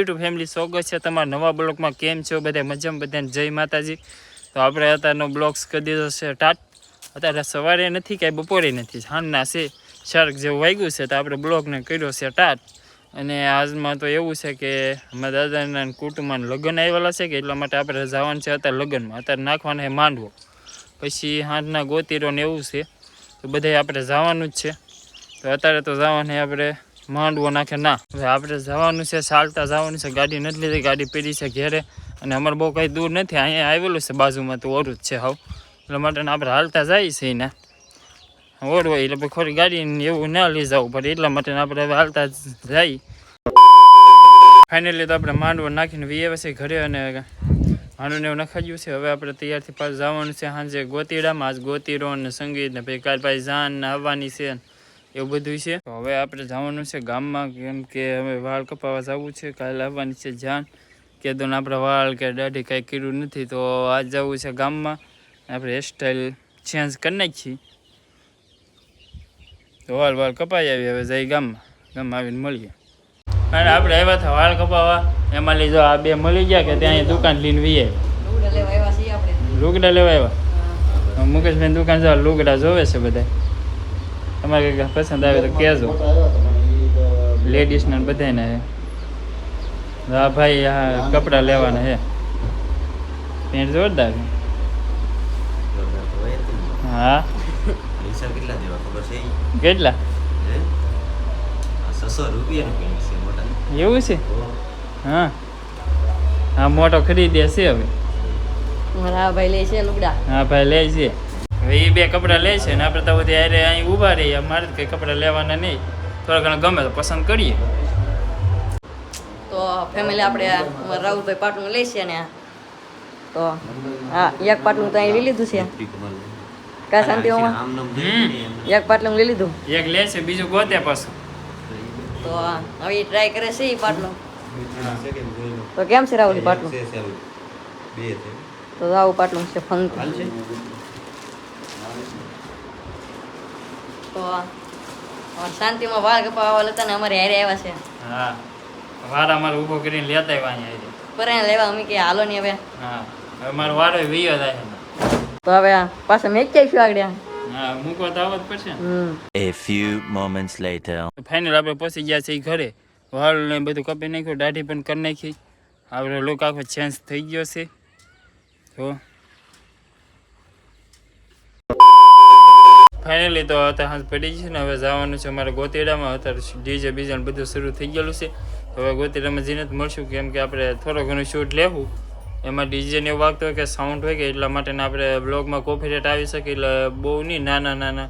YouTube family સ્વાગત છે. તમારા નવા બ્લોગમાં કેમ છો? બધા મજામાં? બધાને જય માતાજી. તો આપણે અત્યારનો બ્લોગ્સ કરી દીધો છે ટાટ. અત્યારે સવારે નથી, કાંઈ બપોરે નથી. સાંજના છે. શાર્ક જેવું વાગ્યું છે, તો આપણે બ્લોગને કર્યો છે ટાટ. અને આજમાં તો એવું છે કે અમારા દાદાના કુટુંબમાં લગ્ન આવેલા છે, કે એટલા માટે આપણે જવાનું છે અત્યારે લગ્નમાં. અત્યારે નાખવાના છે માંડવો. પછી હાથના ગોતીરો ને એવું છે. તો બધાય આપણે જવાનું જ છે. તો અત્યારે તો જવાનું આપણે માંડવો નાખે ના, હવે આપણે જવાનું છે, ચાલતા જવાનું છે. ગાડી નથી લીધી, ગાડી પીડી છે ઘેરે. અને અમારે બહુ કંઈ દૂર નથી, અહીંયા આવેલું છે, બાજુમાં તો ઓરું જ છે હાવ. એટલા માટે આપણે હાલતા જઈએ છીએ ને. ઓર હોય, એટલે પછી ખોરી ગાડી એવું ના લઈ જવું પડે. એટલા માટે આપણે હવે હાલતા જઈએ. ફાઇનલી તો આપણે માંડવો નાખીને વીએ છે ઘરે અને માંડવું ને એવું નખાઈ છે. હવે આપણે તૈયારથી પાછું જવાનું છે સાંજે ગોતીડામાં. આજ ગોતીરો અને સંગીત ને પછી કાલ પાછી જાન ને આવવાની છે. એવું બધું છે. તો હવે આપણે જવાનું છે ગામમાં કેમ કે હવે વાળ કપાવવા જવું છે. કાલે આવવાની છે જાન. કે ને આપણે વાળ કે દાઢી કાંઈ કર્યું નથી તો આજ જવું છે ગામમાં. આપણે હેરસ્ટાઈલ ચેન્જ કરી નાખીએ. તો વાળ વાળ કપાઈ આવી હવે જઈ ગામમાં. ગામમાં આવીને મળીએ. અને આપણે આવ્યા હતા વાળ કપાવા. એમાં લીધો આ બે મળી ગયા કે ત્યાં દુકાન લઈને વી લુગડા લેવા આવ્યા છીએ લુગડા લેવા આવ્યા? મુકેશભાઈ દુકાન જવા લુગડા જોવે છે બધા તમારે કંઈક પસંદ આવે તો કહેજો. લેડીઝને બધાને હા ભાઈ આ કપડાં લેવાના છે. પેન્ટ જોરદાર હા. કેટલા દેવા ખબર છે? કેટલા? છસો રૂપિયાનું પેન્ટ છે મોટા. એવું છે? હા. હા. મોટો ખરીદે છે હવે. હા ભાઈ લે છે લુગડા. હા ભાઈ લે છે. હવે એ બે કપડાં લે છે ને આપણે તો બધી હારે અહીં ઊભા રહીએ મારે તો કંઈ કપડાં લેવાના નહીં. થોડા ઘણા ગમે તો પસંદ કરીએ. તો ફેમિલી આપણે આ રાહુલભાઈ પાટલું લઈ છે ને તો હા એક પાટલું તો અહીં લઈ લીધું છે. કા શાંતિ. એક પાટલું લઈ લીધું. એક લે છે બીજું ગોતે પાછું. તો હવે હવે ટ્રાય કરે છે એ પાટલું. તો કેમ છે રાહુલ પાટલું છે, છે આવું. બે છે. તો રાહુલ પાટલું છે ફંક. હાલશે? તો શાંતિમાં વાળ કપાવવા લેતા ને અમારે હારે આવ્યા છે. હા વાર અમારે ઊભો કરીને લેતા આવ્યા અહીંયા પરાણે લેવા અમે કે હાલો ને હવે. હા હવે મારો વારો વીયો થાય તો હવે આ પાછા આગળ હા મૂકવા તો આવત પડશે a few few moments final આપણે પહોંચી ગયા છે ઘરે. વાળ ને બધું કપી નાખ્યું દાઢી પણ કરી નાખી. આપણે લુક આખો ચેન્જ થઈ ગયો છે. તો ફાઇનલી તો અત્યારે હાથ પડી છે ને હવે જવાનું છે અમારે ગોતીડામાં. અત્યારે ડીજે બીજે બધું શરૂ થઈ ગયેલું છે. હવે ગોતીડામાં જઈને જ મળશું કેમ કે આપણે થોડો ઘણું શૂટ લેવું. એમાં ડીજેને એવું વાગતું હોય કે સાઉન્ડ હોય કે એટલા માટે આપણે બ્લોગમાં કોપીરેટ આવી શકે એટલે બહુ નહીં, નાના નાના.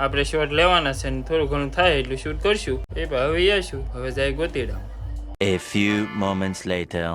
આપણે શોટ લેવાના છે ને થોડું ઘણું થાય એટલું શૂટ કરશું. એ હવે આવીશું. હવે જાય ગોતીડા A few moments later.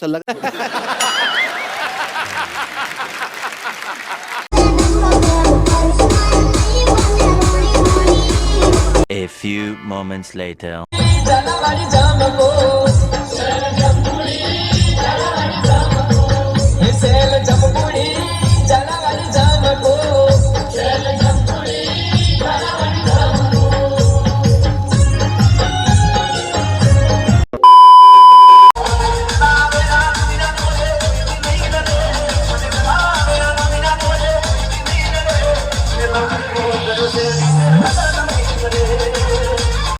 कैसा लगा A few moments later.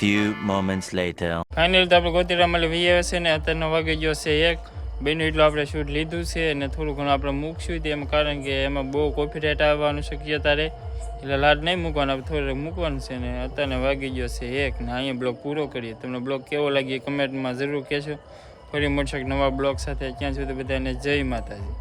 Few moments later. Final તો આપણે ગોતીરામાં વી આવે છે ને અત્યારનો વાગી ગયો છે એક. બેનું એટલું આપણે શૂટ લીધું છે અને થોડું ઘણું આપણે મૂકશું તેમ કારણ કે એમાં બહુ કોફી રેટ આવવાનું શક્યતા રહે એટલે લાડ નહીં મૂકવાનું આપણે થોડું મૂકવાનું છે ને અત્યારને વાગી ગયો છે એક ને અહીંયા બ્લોગ પૂરો કરીએ. તમને બ્લોગ કેવો લાગ્યો કમેન્ટમાં જરૂર કહેશો ફરી મળશે નવા બ્લોગ સાથે. ક્યાં સુધી બધાને જય માતાજી.